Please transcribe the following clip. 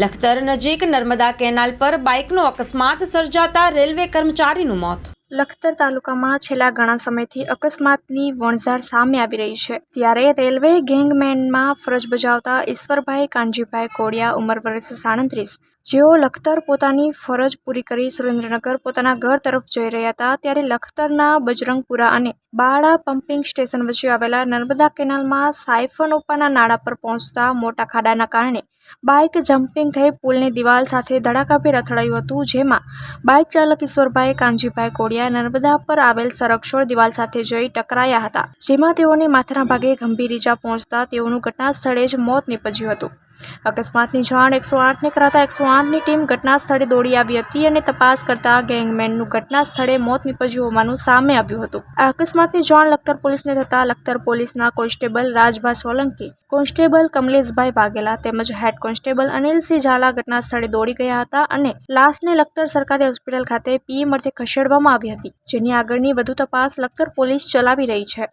લખતર નજીક નર્મદા કેનાલ પર બાઇકનો અકસ્માત સર્જાતા રેલવે કર્મચારીનું મોત. લખતર તાલુકામાં છેલ્લા ઘણા સમયથી અકસ્માતની વણઝાર સામે આવી રહી છે. ત્યારે રેલવે ગેંગમેનમાં ફરજ બજાવતા ઈશ્વરભાઈ કાનજીભાઈ કોડિયા, ઉંમર વર્ષ સાડત્રીસ જેઓ લખતર પોતાની ફરજ પૂરી કરી સુરેન્દ્રનગર પોતાના ઘર તરફ જઈ રહ્યા હતા, ત્યારે લખતરના બજરંગપુરા અને બાળા પમ્પિંગ સ્ટેશન વચ્ચે આવેલા નર્મદા કેનાલમાં સાયફન ઉપરના નાળા પર પહોંચતા મોટા ખાડાના કારણે બાઇક જમ્પિંગ થઈ પુલની દિવાલ સાથે ધડાકાભેર અથડાયું હતું, જેમાં બાઇક ચાલક ઈશ્વરભાઈ કાનજીભાઈ કોડિયા નર્મદા પર આવેલ સંરક્ષણ દિવાલ સાથે જઈ ટકરાયા હતા, જેમાં તેઓને માથાના ભાગે ગંભીર ઈજા પહોંચતા તેઓનું ઘટના સ્થળે જ મોત નીપજ્યું હતું. અકસ્માતની જાણ એકસો આઠને કરાતા એકસો આઠની ટીમ ઘટના સ્થળે દોડી આવી હતી અને તપાસ કરતા ગેંગમેનનું ઘટના સ્થળે મોત નીપજ્યું હોવાનું સામે આવ્યું હતું. આ અકસ્માતની જાણ લખતર પોલીસને થતાં લખતર પોલીસના કોન્સ્ટેબલ રાજભા સોલંકી, કોન્સ્ટેબલ કમલેશભાઈ વાઘેલા તેમજ હેડ કોન્સ્ટેબલ અનિલસિંહ ઝાલા ઘટના સ્થળે દોડી ગયા હતા અને લાશને લખતર સરકારી હોસ્પિટલ ખાતે પીએમ અર્થે ખસેડવામાં આવી હતી, જેની આગળની વધુ તપાસ લખતર પોલીસ ચલાવી રહી છે.